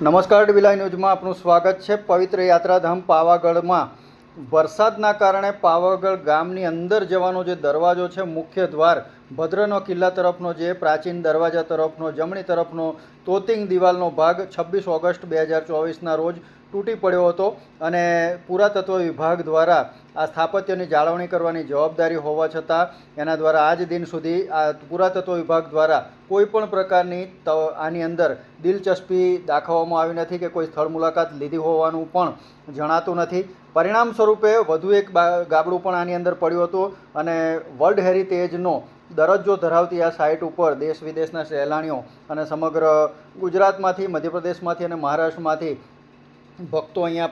નમસ્કાર ડીબીલાઈ ન્યૂઝમાં આપનું સ્વાગત છે. પવિત્ર યાત્રાધામ પાવાગઢમાં વરસાદના કારણે પાવાગઢ ગામની અંદર જવાનો જે દરવાજો છે, મુખ્ય દ્વાર, ભદ્રનો કિલ્લા તરફનો જે, પ્રાચીન દરવાજા તરફનો, જમણી તરફનો, તોતિંગ દિવાલનો ભાગ છવ્વીસ ઓગસ્ટ બે હજાર ચોવીસના રોજ તૂટી પડ્યો હતો અને પુરાતત્વ વિભાગ દ્વારા આ સ્થાપત્યની જાળવણી કરવાની જવાબદારી હોવા છતાં એના દ્વારા આજ દિન સુધી આ પુરાતત્વ વિભાગ દ્વારા કોઈપણ પ્રકારની આની અંદર દિલચસ્પી દાખવવામાં આવી નથી કે કોઈ સ્થળ મુલાકાત લીધી હોવાનું પણ જણાતું નથી. પરિણામ સ્વરૂપે વધુ એક ગાબડું પણ આની અંદર પડ્યું હતું અને વર્લ્ડ હેરિટેજનો દરજ્જો ધરાવતી આ સાઇટ ઉપર દેશ વિદેશના સહેલાણીઓ અને સમગ્ર ગુજરાતમાંથી, મધ્યપ્રદેશમાંથી અને મહારાષ્ટ્રમાંથી ભક્તો અહીંયા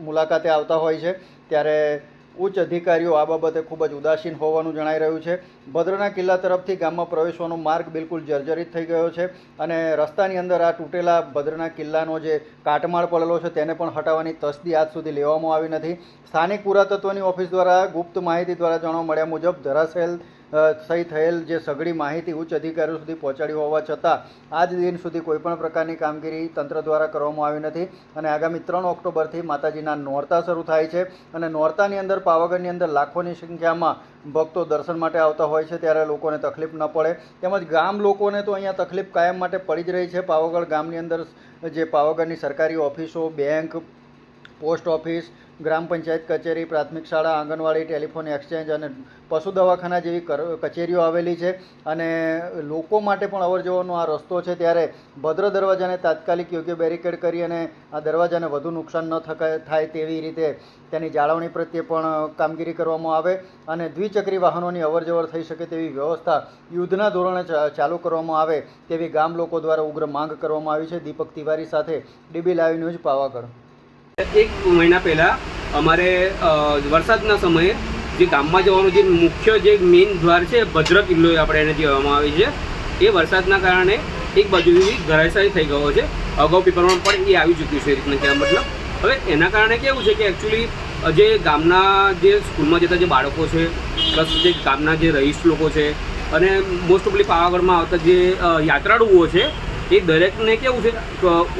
મુલાકાતે આવતા હોય છે. ત્યારે ઉચ્ચ અધિકારીઓ આ બાબતે ખૂબ જ ઉદાસીન હોવાનું જણાઈ રહ્યું છે. ભદ્રના કિલ્લા તરફથી ગામમાં પ્રવેશવાનો માર્ગ બિલકુલ જર્જરિત થઈ ગયો છે અને રસ્તાની અંદર આ તૂટેલા ભદ્રના કિલ્લાનો જે કાટમાળ પડેલો છે તેને પણ હટાવવાની તસ્દી આજ સુધી લેવામાં આવી નથી. સ્થાનિક પુરાતત્વની ઓફિસ દ્વારા ગુપ્ત માહિતી દ્વારા જાણવા મળ્યા મુજબ ધરાશયલ અ, સહી થયેલ જે સઘળી માહિતી ઉચ્ચ અધિકારીઓ સુધી પહોંચાડી હોવા છતાં, આજ દિન સુધી કોઈપણ પ્રકારની કામગીરી તંત્ર દ્વારા કરવામાં આવી નથી અને આગામી ત્રણ ઓક્ટોબરથી માતાજીના નોરતા શરૂ થાય છે અને નોરતાની અંદર, પાવાગઢની અંદર લાખોની સંખ્યામાં ભક્તો દર્શન માટે આવતા હોય છે ત્યારે લોકોને તકલીફ ન પડે. તેમજ ગામ લોકોને તો અહીંયા તકલીફ કાયમ માટે પડી જ રહી છે. પાવાગઢ ગામની અંદર જે પાવાગઢની સરકારી ઓફિસો, બેંક પોસ્ટ ઓફિસ, ગ્રામ પંચાયત કચેરી, પ્રાથમિક શાળા, આંગણવાડી, ટેલિફોન એક્સચેન્જ અને પશુ દવાખાના જેવી કચેરીઓ આવેલી છે. અને લોકો માટે પણ અવર જવરનો આ રસ્તો છે. ત્યારે ભદ્ર દરવાજાને તાત્કાલિક યોગ્ય બેરિકેડ કરી અને આ દરવાજાને વધુ નુકસાન ન થાય તેવી રીતે તેની જાળવણી પ્રત્યે પણ કામગીરી કરવામાં આવે અને દ્વિચક્રી વાહનોની અવર જવર થઈ શકે તેવી વ્યવસ્થા યુદ્ધના ધોરણે ચાલુ કરવામાં આવે તેવી ગામ લોકો દ્વારા ઉગ્ર માંગ કરવામાં આવી છે. દીપક તિવારી સાથે ડીબી લાઈવ ન્યૂઝ પાવાગઢ. એક મહિના પહેલાં અમારે વરસાદના સમયે જે ગામમાં જવાનું જે મુખ્ય જે મેઇન દ્વાર છે, ભદ્ર કિલ્લો આપણે એને કહેવામાં આવે છે, એ વરસાદના કારણે એક બાજુથી ધરાશાયી થઈ ગયો છે. અગાઉ પેપરમાં પણ એ આવી ચૂક્યું છે, એ રીતના કહેવા મતલબ. હવે એના કારણે કેવું છે કે એકચ્યુઅલી જે ગામના જે સ્કૂલમાં જતા જે બાળકો છે, પ્લસ જે ગામના જે રહીશ લોકો છે, અને મોસ્ટ ઓફલી પાવાગઢમાં આવતા જે યાત્રાળુઓ છે, એ દરેકને કેવું છે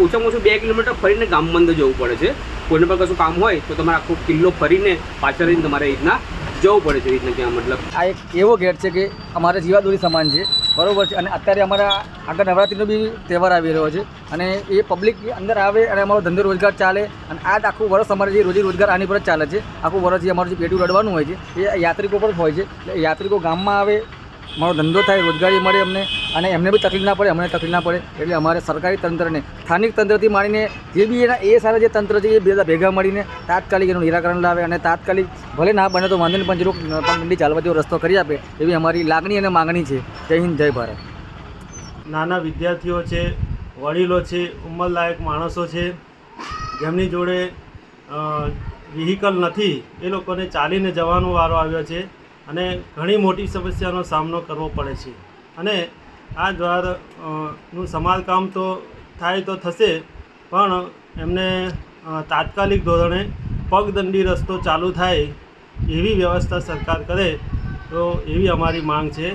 ઓછામાં ઓછું બે કિલોમીટર ફરીને ગામમાં અંદર જવું પડે છે. કોઈને પણ કશું કામ હોય તો તમારે આખો કિલ્લો ફરીને પાછળ રહીને તમારે એ રીતના જવું પડે છે, એ રીતના ત્યાં મતલબ. આ એક એવો ગેટ છે કે અમારે જીવાદોરી સમાન છે, બરોબર છે? અને અત્યારે અમારા આગળ નવરાત્રિનો બી તહેવાર આવી રહ્યો છે અને એ પબ્લિક અંદર આવે અને અમારો ધંધો રોજગાર ચાલે અને આ જ આખું વર્ષ અમારે જે રોજી રોજગાર આની પર જ ચાલે છે. આખું વર્ષ જે અમારું જે પેટું રડવાનું હોય છે, એ યાત્રિકો પર જ હોય છે. એટલે યાત્રિકો ગામમાં આવે મારો ધંધો થાય, રોજગારી મળે અમને. અને એમને બી તકલીફ ના પડે, અમને તકલીફ ના પડે. એટલે અમારે સરકારી તંત્રને, સ્થાનિક તંત્રથી માંડીને જે બી એના એ સારા જે તંત્ર છે, એ બધા ભેગા મળીને તાત્કાલિક એનું નિરાકરણ લાવે અને તાત્કાલિક ભલે ના બને તો વાંધો નહીં જરૂર ચાલવા જેવો રસ્તો કરી આપે એવી અમારી લાગણી અને માગણી છે. જય હિન્દ, જય ભારત. નાના વિદ્યાર્થીઓ છે, વડીલો છે, ઉંમરલાયક માણસો છે, જેમની જોડે વ્હીકલ નથી, એ લોકોને ચાલીને જવાનો વારો આવ્યો છે અને ઘણી મોટી સમસ્યાનો સામનો કરવો પડે છે. અને આ દ્વારનું સમારકામ તો થાય તો થશે, પણ એમને તાત્કાલિક ધોરણે પગદંડી રસ્તો ચાલુ થાય એવી વ્યવસ્થા સરકાર કરે, તો એવી અમારી માંગ છે.